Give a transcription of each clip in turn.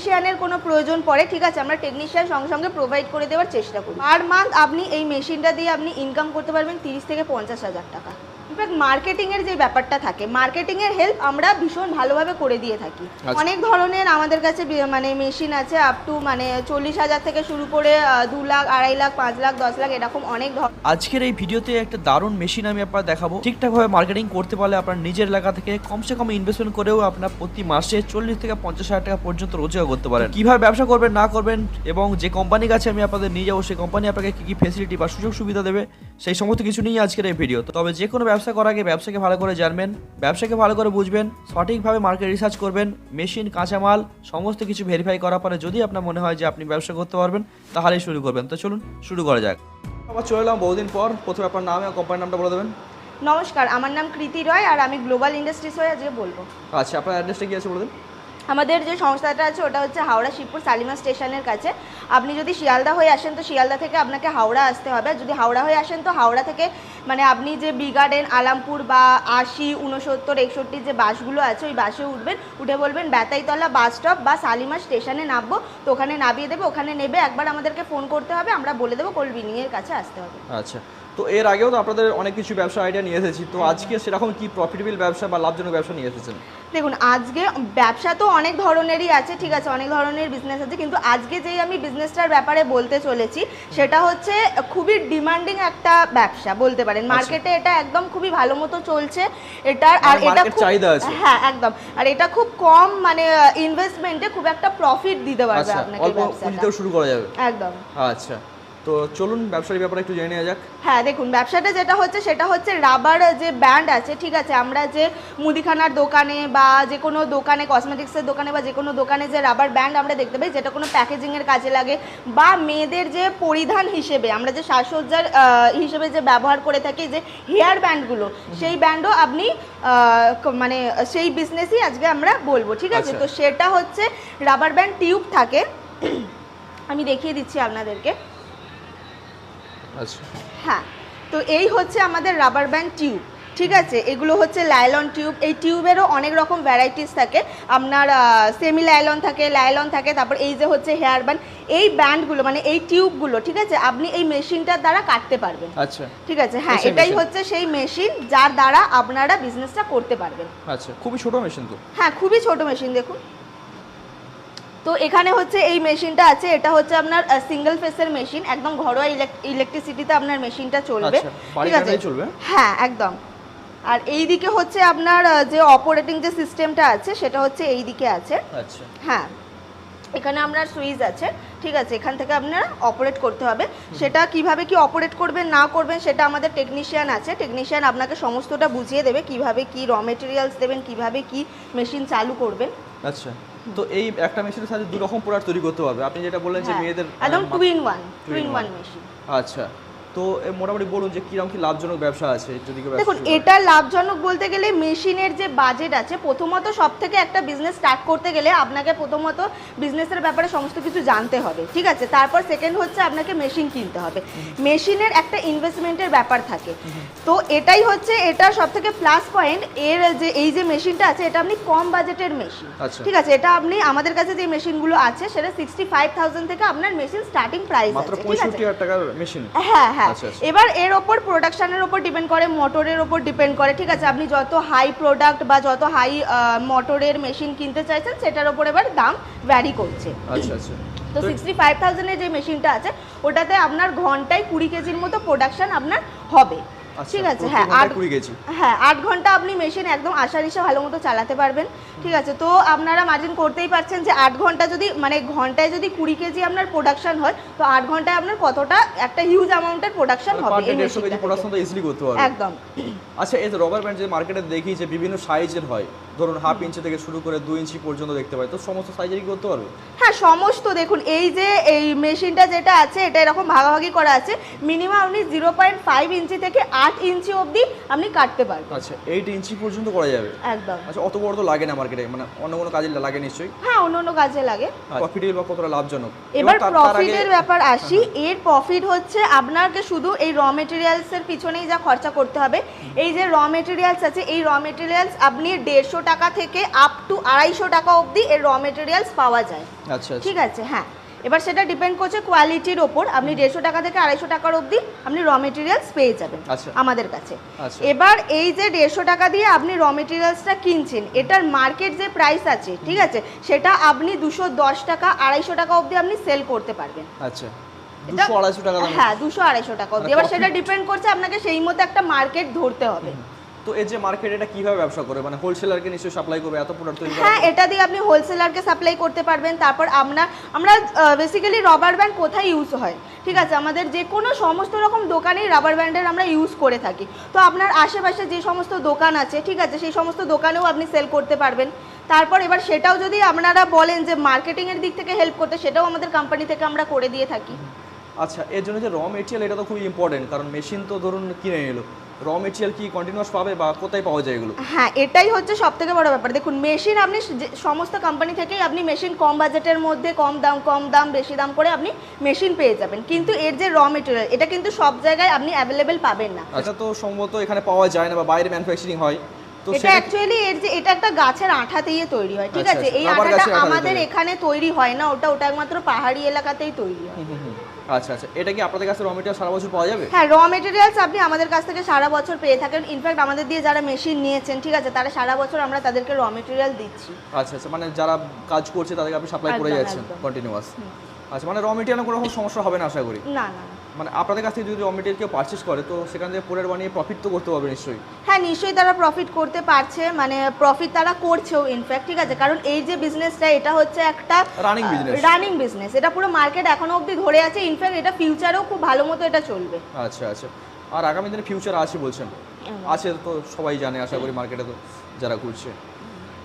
টেকনিশিয়ানের কোনো প্রয়োজন পড়ে, ঠিক আছে, আমরা টেকনিশিয়ান সঙ্গে সঙ্গে প্রোভাইড করে দেওয়ার চেষ্টা করি। পার মান্থ আপনি এই মেশিনটা দিয়ে আপনি ইনকাম করতে পারবেন তিরিশ থেকে পঞ্চাশ হাজার টাকা। ইনফ্যাক্ট মার্কেটিংয়ের যে ব্যাপারটা থাকে মার্কেটিংয়ের হেল্প আমরা ভীষণ ভালোভাবে করে দিয়ে থাকি। আচ্ছা। অনেক ধরনের আমাদের কাছে মানে মেশিন আছে আপ টু মানে চল্লিশ হাজার থেকে শুরু করে দু লাখ আড়াই লাখ পাঁচ লাখ দশ লাখ এরকম অনেক ধর আজকের এই ভিডিওতে একটা দারুণ মেশিন আমি আপনার দেখাবো। ঠিকঠাকভাবে মার্কেটিং করতে পারলে আপনার নিজের এলাকা থেকে কমসে কম ইনভেস্টমেন্ট করেও আপনার প্রতি মাসে চল্লিশ থেকে পঞ্চাশ হাজার টাকা পর্যন্ত রোজগার করতে পারেন। কীভাবে ব্যবসা করবেন না করবেন এবং যে কোম্পানি কাছে আমি আপনাদের নিয়ে যাব সেই কোম্পানি আপনাকে কি কি ফেসিলিটি বা সুযোগ সুবিধা দেবে সেই সমস্ত কিছু নিয়ে আজকের এই ভিডিও তবে যে কোনো ব্যবসা করার আগে ব্যবসাকে ভালো করে জানবেন ব্যবসাকে ভালো করে বুঝবেন সঠিকভাবে মার্কেট রিসার্চ করবেন মেশিন কাঁচামাল সমস্ত কিছু ভেরিফাই করার পরে যদি আপনার মনে হয় যে আপনি ব্যবসা করতে পারবেন তাহলেই শুরু করবেন। তো চলুন শুরু করা যাক। আবার চলে এলাম বহুদিন পর প্রথমে আপনার নাম এবং কোম্পানির নামটা বলে দেবেন। নমস্কার আমার নাম কৃতি রয় আর আমি গ্লোবাল ইন্ডাস্ট্রিজ হয়ে আজকে বলব। আচ্ছা আপনার অ্যাড্রেসটা কি আছে বলে দিন? আমাদের যে সংস্থাটা আছে, ওটা হচ্ছে হাওড়া শিবপুর সালিমা স্টেশনের কাছে। আপনি যদি শিয়ালদা হয়ে আসেন, তো শিয়ালদা থেকে আপনাকে হাওড়া আসতে হবে। যদি হাওড়া হয়ে আসেন, তো হাওড়া থেকে মানে আপনি যে বি গার্ডেন, আলামপুর বা আশি উনসত্তর একষট্টি যে বাসগুলো আছে, ওই বাসে উঠবেন। উঠে বলবেন, বেতাইতলা বাস স্টপ বা সালিমা স্টেশনে নামবো। তো ওখানে নামিয়ে দেবে। ওখানে নেবে একবার আমাদেরকে ফোন করতে হবে। আমরা বলে দেবো কোল্ড বিনিংয়ের কাছে আসতে হবে। আচ্ছা। তো এর আগেও তো আপনাদের অনেক কিছু ব্যবসা আইডিয়া নিয়ে এসেছি। তো আজকে সেরকম কি প্রফিটেবল ব্যবসা বা লাভজনক ব্যবসা নিয়ে এসেছেন? দেখুন আজকে ব্যবসা তো অনেক ধরনেরই আছে ঠিক আছে অনেক ধরনের বিজনেস আছে কিন্তু আজকে যেই আমি বিজনেসটার ব্যাপারে বলতে চলেছি সেটা হচ্ছে খুবই ডিমান্ডিং একটা ব্যবসা বলতে পারেন। আচ্ছা। মার্কেটে এটা একদম খুবই ভালো মতো চলছে এটার আর এটা চাহিদা আছে। হ্যাঁ একদম। আর এটা খুব কম মানে ইনভেস্টমেন্টে খুব একটা প্রফিট দিতে পারবে আচ্ছা আপনাকে শুরু করা যাবে। একদম। আচ্ছা। তো চলুন ব্যবসার ব্যাপারে একটু জেনে নেওয়া যাক। হ্যাঁ দেখুন ব্যবসাটা যেটা হচ্ছে সেটা হচ্ছে রাবার যে ব্যান্ড আছে ঠিক আছে? আমরা যে মুদিখানার দোকানে বা যে কোনো দোকানে কসমেটিক্সের দোকানে বা যে কোনো দোকানে যে রাবার ব্যান্ড আমরা দেখতে পাই যেটা কোনো প্যাকেজিংয়ের কাজে লাগে বা মেয়েদের যে পরিধান হিসেবে আমরা যে সাজসজ্জার হিসেবে যে ব্যবহার করে থাকি যে হেয়ার ব্যান্ডগুলো সেই ব্যান্ডও আপনি মানে সেই বিজনেসই আজকে আমরা বলব ঠিক আছে? আচ্ছা। তো সেটা হচ্ছে রাবার ব্যান্ড টিউব থাকে। আমি দেখিয়ে দিচ্ছি আপনাদেরকে। আচ্ছা। হ্যাঁ তো এই হচ্ছে আমাদের রাবার ব্যান্ড টিউব ঠিক আছে? এগুলো হচ্ছে লাইলন টিউব এই টিউবেরও অনেক রকম ভ্যারাইটিস থাকে। আপনার সেমি লাইলন থাকে লাইলন থাকে তারপর এই যে হচ্ছে হেয়ার ব্যান্ড এই ব্যান্ডগুলো মানে এই টিউবগুলো ঠিক আছে? আপনি এই মেশিনটার দ্বারা কাটতে পারবেন। আচ্ছা। ঠিক আছে? হ্যাঁ এটাই হচ্ছে সেই মেশিন যার দ্বারা আপনারা বিজনেসটা করতে পারবেন। আচ্ছা খুবই ছোট মেশিন তো। হ্যাঁ খুবই ছোট মেশিন দেখুন। তো এখানে হচ্ছে এই মেশিনটা আছে এটা হচ্ছে আপনার সিঙ্গেল ফেসের মেশিন একদম ঘরোয়া ইলেকট্রিসিটিতে আপনার মেশিনটা চলবে। আচ্ছা, ঠিক আছে? হ্যাঁ একদম। আর এই দিকে হচ্ছে আপনার যে অপারেটিং যে সিস্টেমটা আছে সেটা হচ্ছে এই দিকে আছে। আচ্ছা। হ্যাঁ এখানে আপনার সুইচ আছে ঠিক আছে? এখান থেকে আপনারা অপারেট করতে হবে। সেটা কীভাবে কি অপারেট করবেন না করবেন সেটা আমাদের টেকনিশিয়ান আছে। টেকনিশিয়ান আপনাকে সমস্তটা বুঝিয়ে দেবে কীভাবে কি র মেটেরিয়ালস দেবেন কীভাবে কি মেশিন চালু করবেন। আচ্ছা। তো এই একটা মেশিনের সাথে দু রকম প্রোডাক্ট তৈরি করতে পারবে। আপনি যেটা বললেন যে হ্যাঁ, মেয়েদের একদম two in one two in one machine আচ্ছা। তো মোটামুটি বলুন যে কীরকম কি লাভজনক ব্যবসা আছে যদি দেখুন এটা লাভজনক বলতে গেলে মেশিনের যে বাজেট আছে প্রথমত সব থেকে একটা বিজনেস স্টার্ট করতে গেলে আপনাকে প্রথমত বিজনেসের ব্যাপারে সমস্ত কিছু জানতে হবে ঠিক আছে? তারপর সেকেন্ড হচ্ছে আপনাকে মেশিন কিনতে হবে। মেশিনের একটা ইনভেস্টমেন্টের ব্যাপার থাকে। তো এটাই হচ্ছে এটা সব থেকে প্লাস পয়েন্ট এর যে এই যে মেশিনটা আছে এটা আপনি কম বাজেটের মেশিন আচ্ছা। ঠিক আছে? এটা আপনি আমাদের কাছে যে মেশিনগুলো আছে সেটা সিক্সটি ফাইভ থাউজেন্ড থেকে আপনার মেশিন স্টার্টিং প্রাইস আছে ঠিক আছে? মেশিন হ্যাঁ হ্যাঁ আচ্ছা, আচ্ছা। এবার এর ওপর প্রোডাকশনের ওপর ডিপেন্ড করে মোটরের ওপর ডিপেন্ড করে ঠিক আছে? আপনি যত হাই প্রোডাক্ট বা যত হাই মোটরের মেশিন কিনতে চাইছেন সেটার ওপর এবার দাম ভ্যারি করছে। আচ্ছা আচ্ছা। তো সিক্সটি ফাইভ থাউজেন্ডের যে মেশিনটা আছে ওটাতে আপনার ঘন্টায় কুড়ি কেজির মতো প্রোডাকশান আপনার হবে। ঠিক আছে হ্যাঁ আট 20 কেজি। হ্যাঁ আট ঘণ্টা আপনি মেশিন একদম আশা নিশা ভালো মতো চালাতে পারবেন ঠিক আছে। তো আপনারা মার্জিন করতেই পারছেন যে আট ঘণ্টা যদি মানে ঘন্টায় যদি কুড়ি কেজি আপনার প্রোডাকশন হয় তো আট ঘন্টায় আপনার কতটা একটা হিউজ অ্যামাউন্টের প্রোডাকশন হবে এই মেশিনটা প্রোডাকশন তো ইজিলি করতে পারবে একদম। আচ্ছা এই রবার ব্যান্ড যে মার্কেটে দেখি যে বিভিন্ন সাইজের হয় ধরুন হাফ ইঞ্চি থেকে শুরু করে দুই ইঞ্চি পর্যন্ত দেখতে পাই তো সমস্ত সাইজেরই করতে পারবে? হ্যাঁ সমস্ত দেখুন এই যে এই মেশিনটা যেটা আছে এটা এরকম ভাগাভাগি করা আছে। মিনিমাম আপনি জিরো পয়েন্ট ফাইভ ইঞ্চি থেকে আট ইঞ্চি অবধি আপনি কাটতে পারবেন। আচ্ছা এইট ইঞ্চি পর্যন্ত করা যাবে? একদম। আচ্ছা অত বড় তো লাগে না মার্কেটে মানে অন্য কোনো কাজে লাগে নিশ্চয়ই? হ্যাঁ অন্য অন্য কাজে লাগে। প্রফিটেবল বা কতটা লাভজনক? এবার প্রফিটের ব্যাপার আসি। এর প্রফিট হচ্ছে আপনাকে শুধু এই র মেটেরিয়ালসের পিছনেই যা খরচা করতে হবে। এই যে র মেটেরিয়ালস আছে এই র মেটেরিয়ালস আপনি দেড়শো টাকা থেকে আপ টু আড়াইশো টাকা অবধি এর র মেটেরিয়ালস পাওয়া যায়। আচ্ছা আচ্ছা। ঠিক আছে হ্যাঁ। এবার সেটা ডিপেন্ড করছে কোয়ালিটির ওপর। আপনি দেড়শো টাকা থেকে আড়াইশো টাকার অবধি আপনি র মেটেরিয়ালস পেয়ে যাবেন আচ্ছা। আমাদের কাছে। আচ্ছা। এবার এই যে দেড়শো টাকা দিয়ে আপনি র মেটেরিয়ালসটা কিনছেন এটার মার্কেট যে প্রাইস আছে ঠিক আছে সেটা আপনি দুশো দশ টাকা আড়াইশো টাকা অবধি আপনি সেল করতে পারবেন। আচ্ছা। হ্যাঁ দুশো আড়াইশো টাকা অবধি। মানে এবার সেটা ডিপেন্ড করছে আপনাকে সেই মতো একটা মার্কেট ধরতে হবে। তো এই যে মার্কেট এটা কীভাবে ব্যবসা করে? মানে হোলসেলারকে নিশ্চয়ই সাপ্লাই করবে এত প্রোডাক্ট তৈরি হ্যাঁ এটা দিয়ে আপনি হোলসেলারকে সাপ্লাই করতে পারবেন। তারপর আমরা আমরা বেসিক্যালি রাবার ব্যান্ড কোথায় ইউজ হয়? ঠিক আছে আমাদের যে কোনো সমস্ত রকম দোকানেই রাবার ব্যান্ডের আমরা ইউজ করে থাকি। তো আপনার আশেপাশে যে সমস্ত দোকান আছে ঠিক আছে সেই সমস্ত দোকানেও আপনি সেল করতে পারবেন। তারপর এবার সেটাও যদি আপনারা বলেন যে মার্কেটিংয়ের দিক থেকে হেল্প করতে সেটাও আমাদের কোম্পানি থেকে আমরা করে দিয়ে থাকি। আচ্ছা এর জন্য যে র মেটেরিয়াল এটা তো খুবই ইম্পর্টেন্ট কারণ মেশিন তো ধরুন কিনে এলো র মেটেরিয়াল কি কন্টিনিউয়াস পাবে বা কোথায় পাওয়া যায় এগুলো? হ্যাঁ এটাই হচ্ছে সব থেকে বড় ব্যাপার। দেখুন মেশিন আপনি সমস্ত কোম্পানি থেকেই আপনি মেশিন কম বাজেটের মধ্যে কম দাম কম দাম বেশি দাম করে আপনি মেশিন পেয়ে যাবেন। কিন্তু এর যে র মেটেরিয়াল এটা কিন্তু সব জায়গায় আপনি অ্যাভেলেবেল পাবেন না। আচ্ছা তো সম্ভবত এখানে পাওয়া যায় না বা বাইরে ম্যানুফ্যাকচারিং হয়। এটা অ্যাকচুয়ালি এর যে এটা একটা গাছের আঠা দিয়ে তৈরি হয় ঠিক আচ্ছা, আছে? আচ্ছা, এই আঠাটা আমাদের এখানে তৈরি হয় না ওটা ওটা একমাত্র পাহাড়ি এলাকাতেই তৈরি হয়। আচ্ছা আচ্ছা। এটা কি আপনাদের কাছে র মেটেরিয়াল সারা বছর পাওয়া যাবে? হ্যাঁ র মেটেরিয়ালস আপনি আমাদের কাছ থেকে সারা বছর পেয়ে থাকেন। ইনফ্যাক্ট আমাদের দিয়ে যারা মেশিন নিয়েছেন ঠিক আছে তারা সারা বছর আমরা তাদেরকে র মেটেরিয়াল দিচ্ছি। আচ্ছা আচ্ছা। মানে যারা কাজ করছে তাদেরকে আপনি সাপ্লাই করে যাচ্ছেন কন্টিনিউয়াস আচ্ছা মানে র মেটেরিয়াল কোনো রকম সমস্যা হবে না আশা করি। না না না। মানে আপনাদের কাছ থেকে যদি র মেটেরিয়াল কেউ পারচেস করে তো সেখান থেকে পরের বানিয়ে প্রফিট তো করতে পারবে নিশ্চয়ই। হ্যাঁ নিশ্চয়ই তারা প্রফিট করতে পারছে মানে প্রফিট তারা করছেও ইনফ্যাক্ট ঠিক আছে? কারণ এই যে বিজনেসটা এটা হচ্ছে একটা রানিং বিজনেস রানিং বিজনেস এটা পুরো মার্কেট এখনও অবধি ধরে আছে ইনফ্যাক্ট এটা ফিউচারেও খুব ভালো মতো এটা চলবে। আচ্ছা আচ্ছা। আর আগামী দিনে ফিউচার আছে বলছেন? আছে তো সবাই জানে আশা করি মার্কেটে তো যারা ঘুরছে।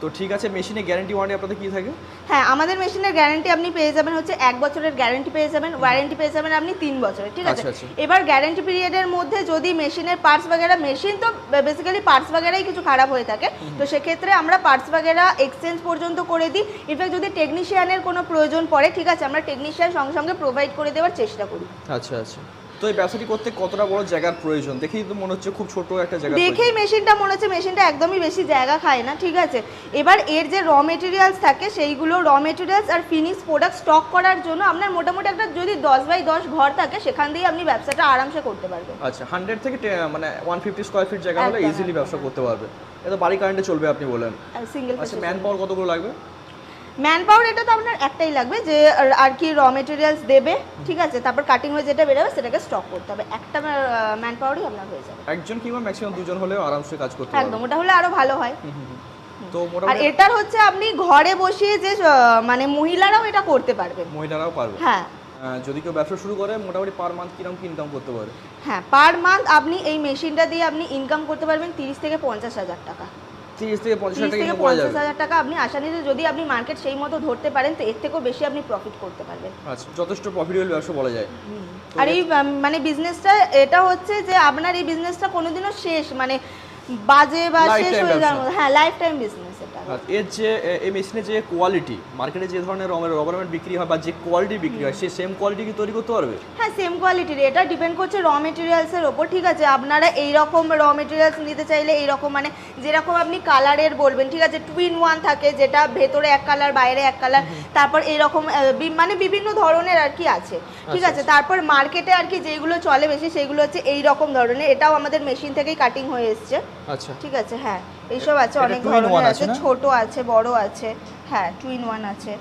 তো ঠিক আছে মেশিনে গ্যারান্টি ওয়ারেন্টি আপনাদের কি থাকে? হ্যাঁ আমাদের মেশিনের গ্যারান্টি আপনি পেয়ে যাবেন হচ্ছে এক বছরের গ্যারান্টি পেয়ে যাবেন ওয়ারেন্টি পেয়ে যাবেন আপনি তিন বছরের ঠিক আছে? আচ্ছা, আচ্ছা। এবার গ্যারান্টি পিরিয়ডের মধ্যে যদি মেশিনের পার্টস বাগেরা মেশিন তো বেসিক্যালি পার্টস বাগেরাই কিছু খারাপ হয়ে থাকে তো সেক্ষেত্রে আমরা পার্টস বাগেরা এক্সচেঞ্জ পর্যন্ত করে দিই। ইনফ্যাক্ট যদি টেকনিশিয়ানের কোনো প্রয়োজন পড়ে ঠিক আছে আমরা টেকনিশিয়ান সঙ্গে সঙ্গে প্রোভাইড করে দেওয়ার চেষ্টা করি। আচ্ছা আচ্ছা। তো এই ব্যবসাটি করতে কতটা বড় জায়গার প্রয়োজন? দেখেই তো মনে হচ্ছে খুব ছোট একটা জায়গা দেখেই মেশিনটা মনে হচ্ছে মেশিনটা একদমই বেশি জায়গা খায় না ঠিক আছে? এবার এর যে র মেটেরিয়ালস থাকে সেইগুলো র মেটেরিয়ালস আর ফিনিশ প্রোডাক্ট স্টক করার জন্য আপনার মোটামুটি একটা যদি দশ বাই দশ ঘর থাকে সেখান দিয়ে আপনি ব্যবসাটা আরামসে করতে পারবেন। আচ্ছা হান্ড্রেড থেকে মানে ওয়ান ফিফটি স্কোয়ার ফিট জায়গা হলে ইজিলি ব্যবসা করতে পারবে। এটা বাড়ি কারেন্টে চলবে আপনি বলেন। সিঙ্গেল আচ্ছা ম্যান পাওয়ার কতগুলো লাগবে? ম্যান পাওয়ার এটা তো আপনার একটাই লাগবে যে আর- কি র মেটেরিয়ালস দেবে ঠিক আছে? তারপর কাটিং হয়ে যেটা বেরোবে সেটাকে স্টক করতে হবে। একটা ম্যান পাওয়ারই আপনার হয়ে যাবে। একজন কিংবা ম্যাক্সিমাম দুজন হলেও আরামসে কাজ করতে পারবে। একদম ওটা হলে আরও ভালো হয়। তো আর এটার হচ্ছে আপনি ঘরে বসিয়ে যে মানে মহিলারাও এটা করতে পারবে। মহিলারাও পারবে। হ্যাঁ। যদি কেউ ব্যবসা শুরু করে মোটামুটি পার মান্থ কীরকম ইনকাম করতে পারে হ্যাঁ পার মান্থ আপনি এই মেশিনটা দিয়ে আপনি ইনকাম করতে পারবেন তিরিশ থেকে পঞ্চাশ হাজার টাকা। তিরিশ থেকে পঞ্চাশ থেকে পঞ্চাশ হাজার টাকা আপনি আসানিতে যদি আপনি মার্কেট সেই মতো ধরতে পারেন তো এর থেকেও বেশি আপনি প্রফিট করতে পারবেন। আচ্ছা যথেষ্ট প্রফিটেবল ব্যবসা বলা যায়। আর এই মানে বিজনেসটা এটা হচ্ছে যে আপনার এই বিজনেসটা কোনোদিনও শেষ মানে বাজে বা শেষ হয়ে যাওয়ার হ্যাঁ লাইফ টাইম বিজনেস আর এর যে এই মেশিনের যে কোয়ালিটি মার্কেটে যে ধরনের রবার ম্যাট বিক্রি হয় বা যে কোয়ালিটি বিক্রি হয় সেই সেম কোয়ালিটি কি তৈরি করতে পারবে? হ্যাঁ সেম কোয়ালিটির এটা ডিপেন্ড করছে র মেটেরিয়ালসের ওপর ঠিক আছে? আপনারা এই রকম র মেটেরিয়ালস নিতে চাইলে এই রকম মানে যেরকম আপনি কালারের বলবেন ঠিক আছে? টুইন ওয়ান থাকে যেটা ভেতরে এক কালার বাইরে এক কালার তারপর এরকম মানে বিভিন্ন ধরনের আর কি আছে ঠিক আচ্ছা, আছে? তারপর মার্কেটে আর কি যেগুলো চলে বেশি সেগুলো হচ্ছে এই রকম ধরনের। এটাও আমাদের মেশিন থেকেই কাটিং হয়ে এসছে আচ্ছা। ঠিক আছে? হ্যাঁ। এইসব আছে অনেক ধরনের আছে ছোট আছে বড় আছে হ্যাঁ টুইন ওয়ান আছে।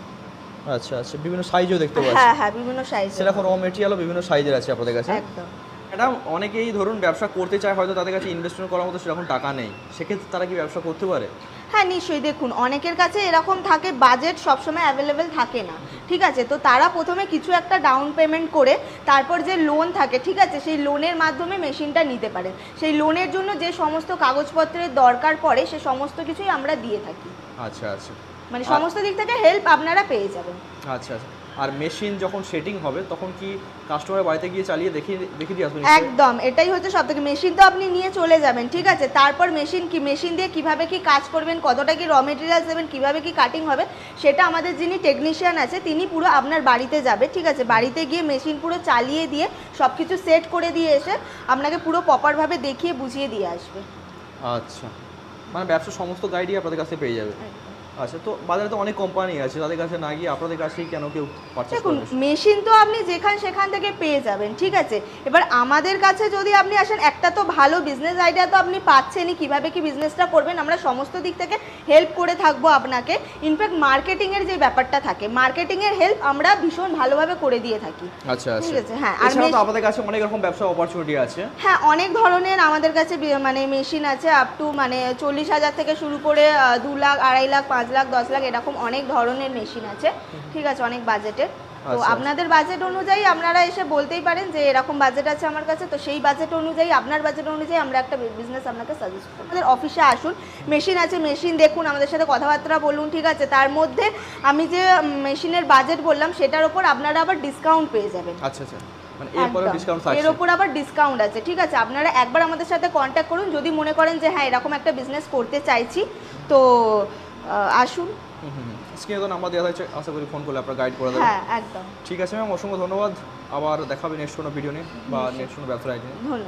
আচ্ছা আচ্ছা বিভিন্ন সাইজও দেখতে পাচ্ছি। হ্যাঁ হ্যাঁ বিভিন্ন সাইজ সেরকম র মেটেরিয়ালও বিভিন্ন সাইজের আছে আপনাদের কাছে? একদম। ম্যাডাম অনেকেই ধরুন ব্যবসা করতে চায় হয়তো তাদের কাছে ইনভেস্টমেন্ট করার মতো সেরকম টাকা নেই। সেক্ষেত্রে তারা কি ব্যবসা করতে পারে? হ্যাঁ নিশ্চয়ই। দেখুন অনেকের কাছে এরকম থাকে বাজেট সবসময় অ্যাভেলেবেল থাকে না। ঠিক আছে? তো তারা প্রথমে কিছু একটা ডাউন পেমেন্ট করে তারপর যে লোন থাকে ঠিক আছে? সেই লোনের মাধ্যমে মেশিনটা নিতে পারেন। সেই লোনের জন্য যে সমস্ত কাগজপত্রের দরকার পড়ে সে সমস্ত কিছুই আমরা দিয়ে থাকি। আচ্ছা আচ্ছা। মানে সমস্ত দিক থেকে হেল্প আপনারা পেয়ে যাবেন। আচ্ছা আচ্ছা। আর মেশিন যখন সেটিং হবে তখন কি কাস্টমার বাড়িতে গিয়ে চালিয়ে দেখিয়ে দেখিয়ে দিয়ে আসবেন একদম এটাই হচ্ছে সব থেকে মেশিন তো আপনি নিয়ে চলে যাবেন ঠিক আছে? তারপর মেশিন কি মেশিন দিয়ে কীভাবে কি কাজ করবেন কতটা কি র মেটেরিয়ালস দেবেন কীভাবে কি কাটিং হবে সেটা আমাদের যিনি টেকনিশিয়ান আছে তিনি পুরো আপনার বাড়িতে যাবে ঠিক আছে? বাড়িতে গিয়ে মেশিন পুরো চালিয়ে দিয়ে সব কিছু সেট করে দিয়ে এসে আপনাকে পুরো প্রপারভাবে দেখিয়ে বুঝিয়ে দিয়ে আসবে। আচ্ছা। মানে ব্যবসার সমস্ত গাইডই আপনাদের কাছে পেয়ে যাবে। আচ্ছা তো বাজারে তো অনেক কোম্পানি আছে তাদের কাছে না গিয়ে আপনাদের কাছেই কেন কেউ দেখুন মেশিন তো আপনি যেখান সেখান থেকে পেয়ে যাবেন ঠিক আছে? এবার আমাদের কাছে যদি আপনি আসেন একটা তো ভালো বিজনেস আইডিয়া তো আপনি পাচ্ছেনই কীভাবে কি বিজনেসটা করবেন আমরা সমস্ত দিক থেকে হেল্প করে থাকব আপনাকে। ইনফ্যাক্ট মার্কেটিংয়ের যে ব্যাপারটা থাকে মার্কেটিংয়ের হেল্প আমরা ভীষণ ভালোভাবে করে দিয়ে থাকি। আচ্ছা ঠিক আচ্ছা। আছে? হ্যাঁ আর আপনাদের কাছে অনেক রকম ব্যবসা অপরচুনিটি আছে। হ্যাঁ অনেক ধরনের আমাদের কাছে মানে মেশিন আছে আপ টু মানে চল্লিশ হাজার থেকে শুরু করে দু লাখ আড়াই লাখ পাঁচ লাখ দশ লাখ এরকম অনেক ধরনের মেশিন আছে। ঠিক আছে অনেক বাজেটের তো আচ্ছা। আপনাদের বাজেট অনুযায়ী আপনারা এসে বলতেই পারেন যে এরকম বাজেট আছে আমার কাছে। তো সেই বাজেট অনুযায়ী আপনার বাজেট অনুযায়ী আমরা একটা বিজনেস আপনাকে সাজেস্ট করব। আমাদের অফিসে আসুন। মেশিন আছে মেশিন দেখুন আমাদের সাথে কথাবার্তা বলুন ঠিক আছে? তার মধ্যে আমি যে মেশিনের বাজেট বললাম সেটার ওপর আপনারা আবার ডিসকাউন্ট পেয়ে যাবেন। আচ্ছা আচ্ছা। মানে এর ওপর আবার ডিসকাউন্ট আছে ঠিক আছে? আপনারা একবার আমাদের সাথে কন্ট্যাক্ট করুন। যদি মনে করেন যে হ্যাঁ এরকম একটা বিজনেস করতে চাইছি তো আসুন। স্ক্রিনে তো নাম্বার দেওয়া হয়েছে আশা করি ফোন করলে আপনারা গাইড করে দেবেন। হ্যাঁ একদম। ঠিক আছে ম্যাম অসংখ্য ধন্যবাদ। আবার দেখাবেন নেক্সট কোনো ভিডিও নিয়ে বা নেক্সট কোনো ব্যবসা আইডিয়া ধন্যবাদ।